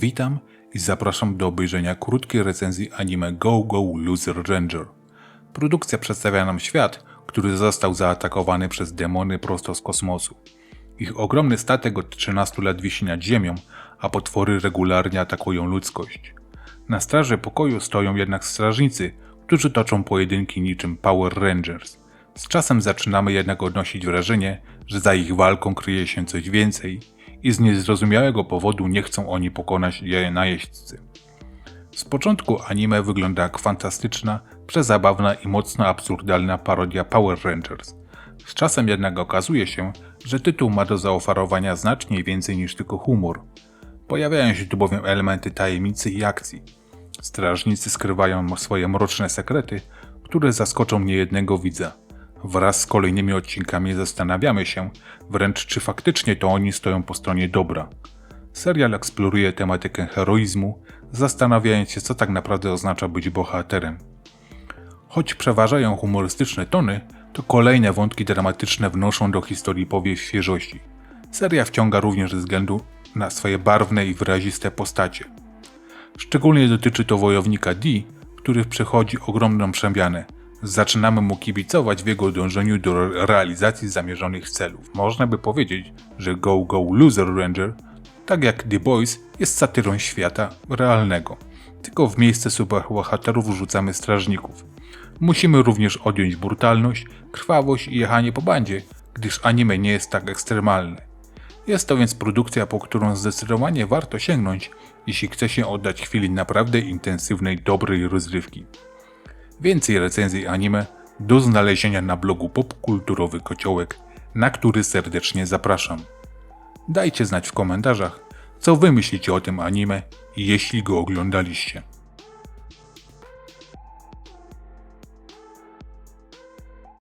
Witam i zapraszam do obejrzenia krótkiej recenzji anime Go Go Loser Ranger. Produkcja przedstawia nam świat, który został zaatakowany przez demony prosto z kosmosu. Ich ogromny statek od 13 lat wisi nad ziemią, a potwory regularnie atakują ludzkość. Na straży pokoju stoją jednak strażnicy, którzy toczą pojedynki niczym Power Rangers. Z czasem zaczynamy jednak odnosić wrażenie, że za ich walką kryje się coś więcej i z niezrozumiałego powodu nie chcą oni pokonać je najeźdźcy. Z początku anime wygląda jak fantastyczna, przezabawna i mocno absurdalna parodia Power Rangers. Z czasem jednak okazuje się, że tytuł ma do zaoferowania znacznie więcej niż tylko humor. Pojawiają się tu bowiem elementy tajemnicy i akcji. Strażnicy skrywają swoje mroczne sekrety, które zaskoczą niejednego widza. Wraz z kolejnymi odcinkami zastanawiamy się wręcz, czy faktycznie to oni stoją po stronie dobra. Serial eksploruje tematykę heroizmu, zastanawiając się, co tak naprawdę oznacza być bohaterem. Choć przeważają humorystyczne tony, to kolejne wątki dramatyczne wnoszą do historii powieść świeżości. Seria wciąga również ze względu na swoje barwne i wyraziste postacie. Szczególnie dotyczy to wojownika D, który przechodzi ogromną przemianę. Zaczynamy mu kibicować w jego dążeniu do realizacji zamierzonych celów. Można by powiedzieć, że Go Go Loser Ranger, tak jak The Boys, jest satyrą świata realnego. Tylko w miejsce superbohaterów wrzucamy strażników. Musimy również odjąć brutalność, krwawość i jechanie po bandzie, gdyż anime nie jest tak ekstremalne. Jest to więc produkcja, po którą zdecydowanie warto sięgnąć, jeśli chce się oddać chwili naprawdę intensywnej, dobrej rozrywki. Więcej recenzji anime do znalezienia na blogu Popkulturowy Kociołek, na który serdecznie zapraszam. Dajcie znać w komentarzach, co wy myślicie o tym anime, jeśli go oglądaliście.